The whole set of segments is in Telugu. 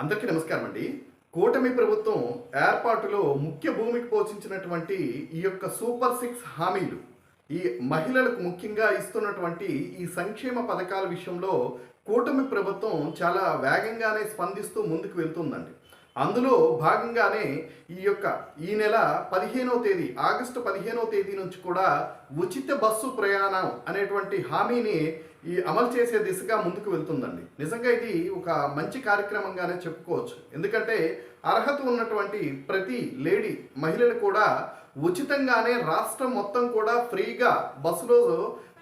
అందరికీ నమస్కారం అండి. కూటమి ప్రభుత్వం ఏర్పాటులో ముఖ్య భూమికి పోషించినటువంటి ఈ యొక్క సూపర్ సిక్స్ హామీలు ఈ మహిళలకు ముఖ్యంగా ఇస్తున్నటువంటి ఈ సంక్షేమ పథకాల విషయంలో కూటమి ప్రభుత్వం చాలా వేగంగానే స్పందిస్తూ ముందుకు వెళ్తుందండి. అందులో భాగంగానే ఈ యొక్క ఈ నెల పదిహేనవ తేదీ ఆగస్టు పదిహేనవ తేదీ నుంచి కూడా ఉచిత బస్సు ప్రయాణం అనేటువంటి హామీని ఈ అమలు చేసే దిశగా ముందుకు వెళ్తుందండి. నిజంగా ఇది ఒక మంచి కార్యక్రమంగానే చెప్పుకోవచ్చు. ఎందుకంటే అర్హత ఉన్నటువంటి ప్రతి లేడీ మహిళలు కూడా ఉచితంగానే రాష్ట్రం మొత్తం కూడా ఫ్రీగా బస్సులో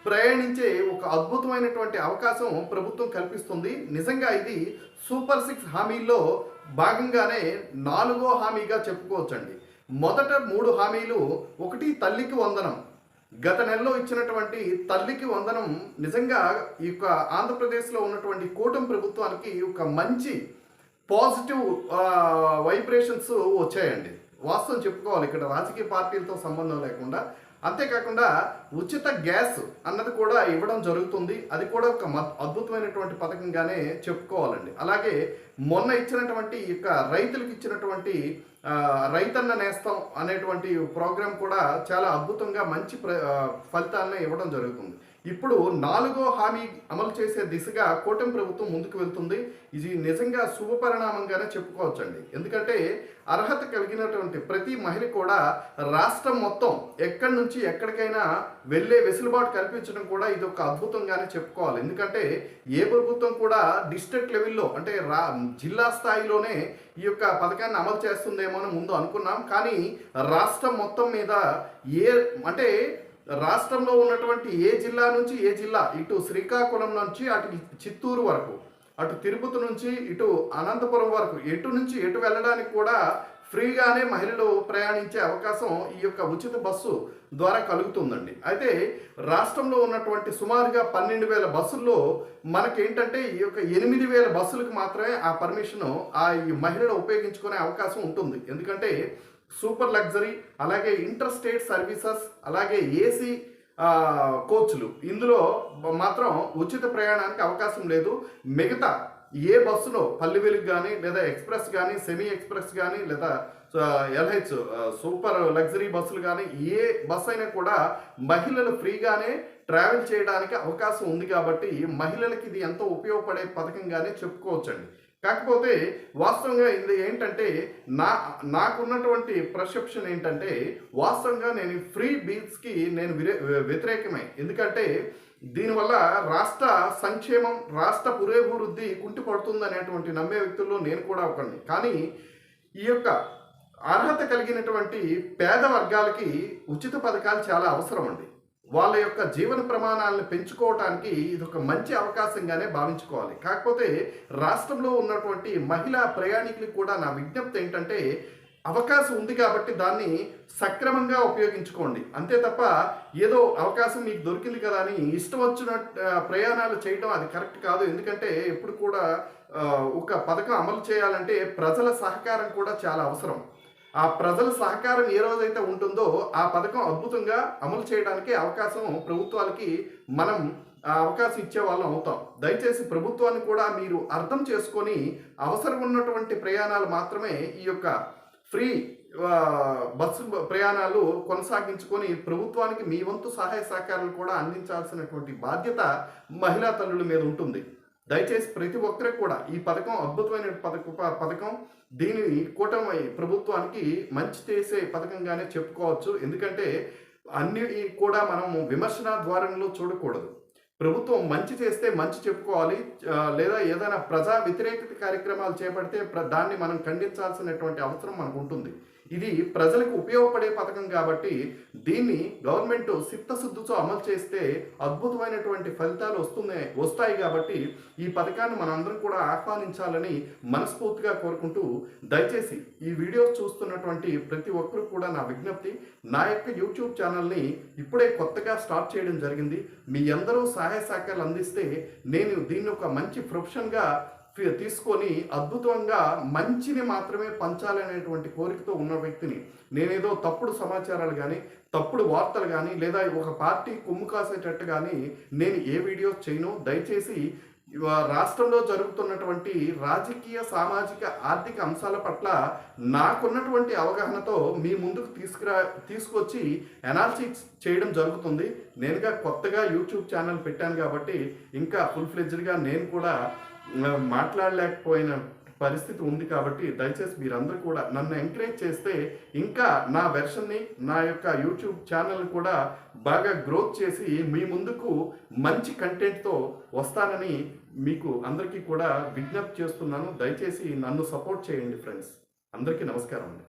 ప్రయాణించే ఒక అద్భుతమైనటువంటి అవకాశం ప్రభుత్వం కల్పిస్తుంది. నిజంగా ఇది సూపర్ సిక్స్ హామీల్లో భాగంగానే నాలుగో హామీగా చెప్పుకోవచ్చండి. మొదట మూడు హామీలు ఒకటి తల్లికి వందనం గత నెలలో ఇచ్చినటువంటి తల్లికి వందనం నిజంగా ఈ యొక్క ఆంధ్రప్రదేశ్లో ఉన్నటువంటి కూటమి ప్రభుత్వానికి ఒక మంచి పాజిటివ్ వైబ్రేషన్స్ వచ్చాయండి. వాస్తవం చెప్పుకోవాలి ఇక్కడ రాజకీయ పార్టీలతో సంబంధం లేకుండా. అంతేకాకుండా ఉచిత గ్యాస్ అన్నది కూడా ఇవ్వడం జరుగుతుంది. అది కూడా ఒక అద్భుతమైనటువంటి పథకంగానే చెప్పుకోవాలండి. అలాగే మొన్న ఇచ్చినటువంటి ఈ యొక్క రైతులకు ఇచ్చినటువంటి రైతన్న నేస్తం అనేటువంటి ప్రోగ్రాం కూడా చాలా అద్భుతంగా మంచి ప్ర ఫలితాలను ఇవ్వడం జరుగుతుంది. ఇప్పుడు నాలుగో హామీ అమలు చేసే దిశగా కూటమి ప్రభుత్వం ముందుకు వెళ్తుంది. ఇది నిజంగా శుభపరిణామంగానే చెప్పుకోవచ్చండి. ఎందుకంటే అర్హత కలిగినటువంటి ప్రతి మహిళ కూడా రాష్ట్రం మొత్తం ఎక్కడి నుంచి ఎక్కడికైనా వెళ్ళే వెసులుబాటు కల్పించడం కూడా ఇది ఒక అద్భుతంగానే చెప్పుకోవాలి. ఎందుకంటే ఏ ప్రభుత్వం కూడా డిస్ట్రిక్ట్ లెవెల్లో అంటే రా జిల్లా స్థాయిలోనే ఈ యొక్క పథకాన్ని అమలు చేస్తుందేమో అని ముందు అనుకున్నాం. కానీ రాష్ట్రం మొత్తం మీద ఏ అంటే రాష్ట్రంలో ఉన్నటువంటి ఏ జిల్లా నుంచి ఏ జిల్లా ఇటు శ్రీకాకుళం నుంచి అటు చిత్తూరు వరకు అటు తిరుపతి నుంచి ఇటు అనంతపురం వరకు ఎటు నుంచి ఎటు వెళ్ళడానికి కూడా ఫ్రీగానే మహిళలు ప్రయాణించే అవకాశం ఈ యొక్క ఉచిత బస్సు ద్వారా కలుగుతుందండి. అయితే రాష్ట్రంలో ఉన్నటువంటి సుమారుగా పన్నెండు వేల బస్సుల్లో మనకేంటంటే ఈ యొక్క ఎనిమిది వేల బస్సులకు మాత్రమే ఆ పర్మిషన్ ఆ ఈ మహిళలు ఉపయోగించుకునే అవకాశం ఉంటుంది. ఎందుకంటే సూపర్ లగ్జరీ అలాగే ఇంటర్ స్టేట్ సర్వీసెస్ అలాగే ఏసీ కోచ్లు. ఇందులో మాత్రం ఉచిత ప్రయాణానికి అవకాశం లేదు. మిగతా ఏ బస్సులో పల్లి వెలుగు కానీ లేదా ఎక్స్ప్రెస్ కానీ సెమీ ఎక్స్ప్రెస్ కానీ లేదా ఎల్హెచ్ సూపర్ లగ్జరీ బస్సులు కానీ ఏ బస్ అయినా కూడా మహిళలు ఫ్రీగానే ట్రావెల్ చేయడానికి అవకాశం ఉంది కాబట్టి మహిళలకి ఇది ఎంతో ఉపయోగపడే పథకంగానే చెప్పుకోవచ్చండి. కాకపోతే వాస్తవంగా ఇది ఏంటంటే నా నాకున్నటువంటి ప్రసెప్షన్ ఏంటంటే వాస్తవంగా నేను ఫ్రీ బీచ్కి నేను విరే- వ్యతిరేకమే. ఎందుకంటే దీనివల్ల రాష్ట్ర సంక్షేమం రాష్ట్ర పురోభివృద్ధి కుంటిపడుతుంది అనేటువంటి నమ్మే వ్యక్తుల్లో నేను కూడా ఒకడిని కానీ ఈ యొక్క అర్హత కలిగినటువంటి పేద వర్గాలకి ఉచిత పథకాలు చాలా అవసరం అండి వాళ్ళ యొక్క జీవన ప్రమాణాలను పెంచుకోవటానికి ఇది ఒక మంచి అవకాశంగానే భావించుకోవాలి. కాకపోతే రాష్ట్రంలో ఉన్నటువంటి మహిళా ప్రయాణికులకు కూడా నా విజ్ఞప్తి ఏంటంటే అవకాశం ఉంది కాబట్టి దాన్ని సక్రమంగా ఉపయోగించుకోండి. అంతే తప్ప ఏదో అవకాశం మీకు దొరికింది కదా అని ఇష్టం వచ్చిన ప్రయాణాలు చేయడం అది కరెక్ట్ కాదు. ఎందుకంటే ఎప్పుడు కూడా ఒక పథకం అమలు చేయాలంటే ప్రజల సహకారం కూడా చాలా అవసరం. ఆ ప్రజల సహకారం ఏ రోజైతే ఉంటుందో ఆ పథకం అద్భుతంగా అమలు చేయడానికి అవకాశం ప్రభుత్వాలకి మనం ఆ అవకాశం ఇచ్చే వాళ్ళం అవుతాం. దయచేసి ప్రభుత్వాన్ని కూడా మీరు అర్థం చేసుకొని అవసరం ఉన్నటువంటి ప్రయాణాలు మాత్రమే ఈ యొక్క ఫ్రీ బస్సు ప్రయాణాలు కొనసాగించుకొని ప్రభుత్వానికి మీ వంతు సహాయ సహకారాలు కూడా అందించాల్సినటువంటి బాధ్యత మహిళా తల్లుల మీద ఉంటుంది. దయచేసి ప్రతి ఒక్కరికి కూడా ఈ పథకం అద్భుతమైన పథక పథకం. దీనిని కూటమి ప్రభుత్వానికి మంచి చేసే పథకంగానే చెప్పుకోవచ్చు. ఎందుకంటే అన్ని కూడా మనం విమర్శన ద్వారంలో చూడకూడదు. ప్రభుత్వం మంచి చేస్తే మంచి చెప్పుకోవాలి. లేదా ఏదైనా ప్రజా వ్యతిరేకత కార్యక్రమాలు చేపడితే ప్ర- దాన్ని మనం ఖండించాల్సినటువంటి అవసరం మనకు ఉంటుంది. ఇది ప్రజలకు ఉపయోగపడే పథకం కాబట్టి దీన్ని గవర్నమెంట్ సిత్తశుద్ధితో అమలు చేస్తే అద్భుతమైనటువంటి ఫలితాలు వస్తున్నాయి వస్తాయి కాబట్టి ఈ పథకాన్ని మనందరం కూడా ఆహ్వానించాలని మనస్ఫూర్తిగా కోరుకుంటూ దయచేసి ఈ వీడియో చూస్తున్నటువంటి ప్రతి ఒక్కరు కూడా నా విజ్ఞప్తి నా యొక్క యూట్యూబ్ ఛానల్ని ఇప్పుడే కొత్తగా స్టార్ట్ చేయడం జరిగింది. మీ అందరూ సహాయ సహకారాలు అందిస్తే నేను దీన్ని ఒక మంచి ప్రొఫెషన్గా తీసుకొని అద్భుతంగా మంచిని మాత్రమే పంచాలనేటువంటి కోరికతో ఉన్న వ్యక్తిని నేనేదో తప్పుడు సమాచారాలు కానీ తప్పుడు వార్తలు కానీ లేదా ఒక పార్టీ కొమ్ము కాసేటట్టు కానీ నేను ఏ వీడియోస్ చేయను. దయచేసి రాష్ట్రంలో జరుగుతున్నటువంటి రాజకీయ సామాజిక ఆర్థిక అంశాల పట్ల నాకున్నటువంటి అవగాహనతో మీ ముందుకు తీసుకురా తీసుకొచ్చి అనాలిసిస్ చేయడం జరుగుతుంది. నేనుగా కొత్తగా యూట్యూబ్ ఛానల్ పెట్టాను కాబట్టి ఇంకా ఫుల్ ఫ్లెజ్డ్గా నేను కూడా మాట్లాడలేకపోయిన పరిస్థితి ఉంది కాబట్టి దయచేసి మీరందరూ కూడా నన్ను ఎంకరేజ్ చేస్తే ఇంకా నా వెర్షన్ని నా యొక్క యూట్యూబ్ ఛానల్ కూడా బాగా గ్రోత్ చేసి మీ ముందుకు మంచి కంటెంట్తో వస్తానని మీకు అందరికీ కూడా విజ్ఞప్తి చేస్తున్నాను. దయచేసి నన్ను సపోర్ట్ చేయండి ఫ్రెండ్స్ అందరికీ నమస్కారం అండి.